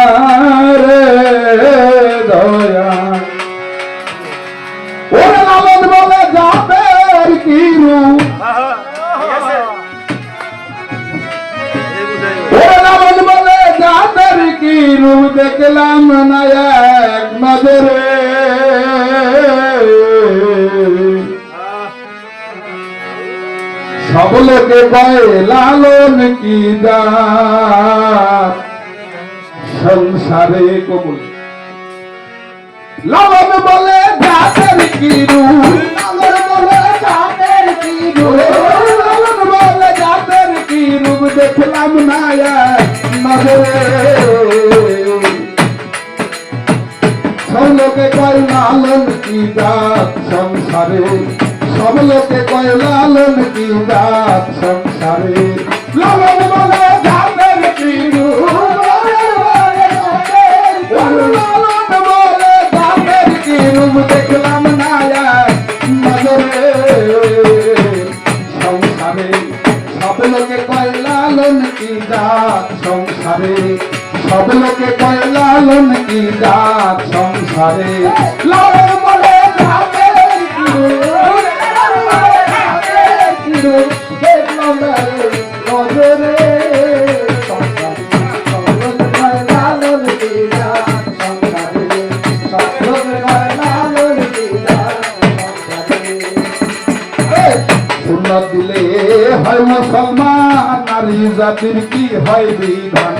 আরে দয়া। ওরে লালন বলে যাদের কি রূপ? ওরে লালন বলে যাদের কি দেখলাম না এক নজরে। সব লোকে কয়, লালন কি দান সংসারে কবুল লালন বলে যাদের কি রূপ লালন বলে যাদের কি রূপ লালন বলে যাদের কি রূপ দেখলাম না এক সব লোকে কয় লালন কি দাঁত সংসারে? সব লোকে কয় লালন কি দাঁত সংসারে? লালন বলে সব লোকে কয়, লালন কি দাঁত সংসারে? সব লোকে কয়, লালন কি দাঁত সংসারে? লালন নারী জাতির কি হয় বিধান?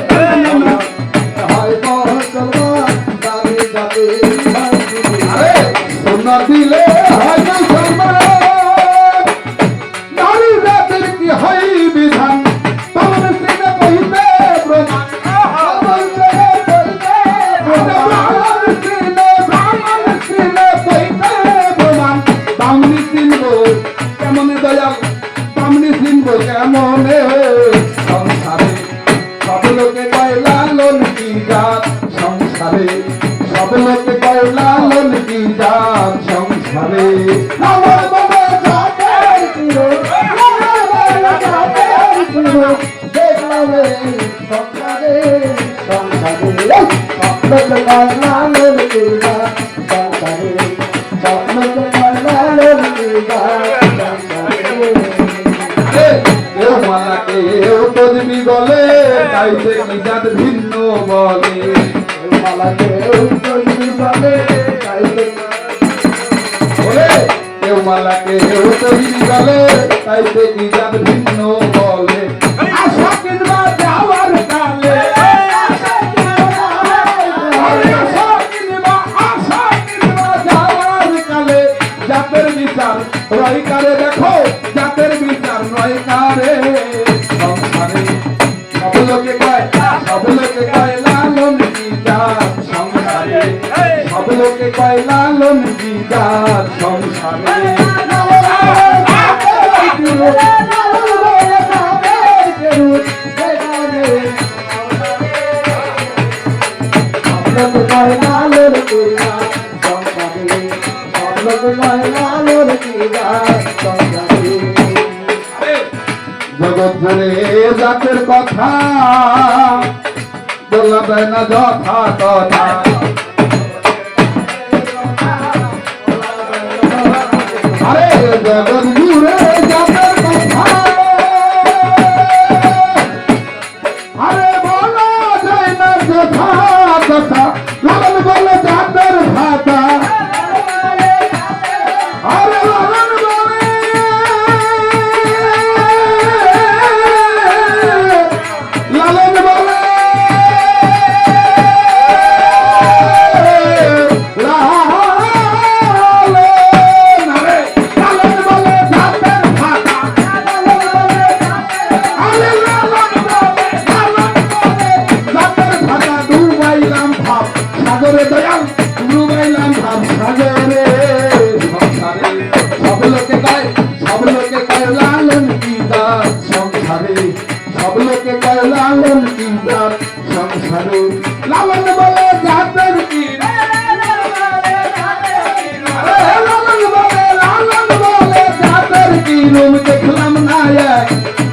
হয় মুসলমান নারী জাতির সুন্নত দিলে হয় মুসলমান নারী জাতির কি হয় বিধান? তখন সিনে কহিতে প্রমাণ। তখন লালন কি জাত সংসারে। কেউ মালা কেউ তদবি বলে তাইতে কি ভিন্ন বলে কেউ মালা কেউ তদবি বলে বিচার রয় কারে দেখো, জাতের বিচার রয় কারে সংসারে সব লোকে কয় সব লোকে কয়, লালন জাত সংসারে। সব লোকে কয়, লালন বিচার সংসারে। কি জাত সংসারে। জগৎ জুড়ে জাতের কথা দেয় না যথা কথা আরে জগৎ সংসারে লালন বলে জাতের কি আরে লালন বলে লালন বলে জাতের কি রূপ দেখলাম না এক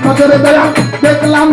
নজরে দয়া দেখলাম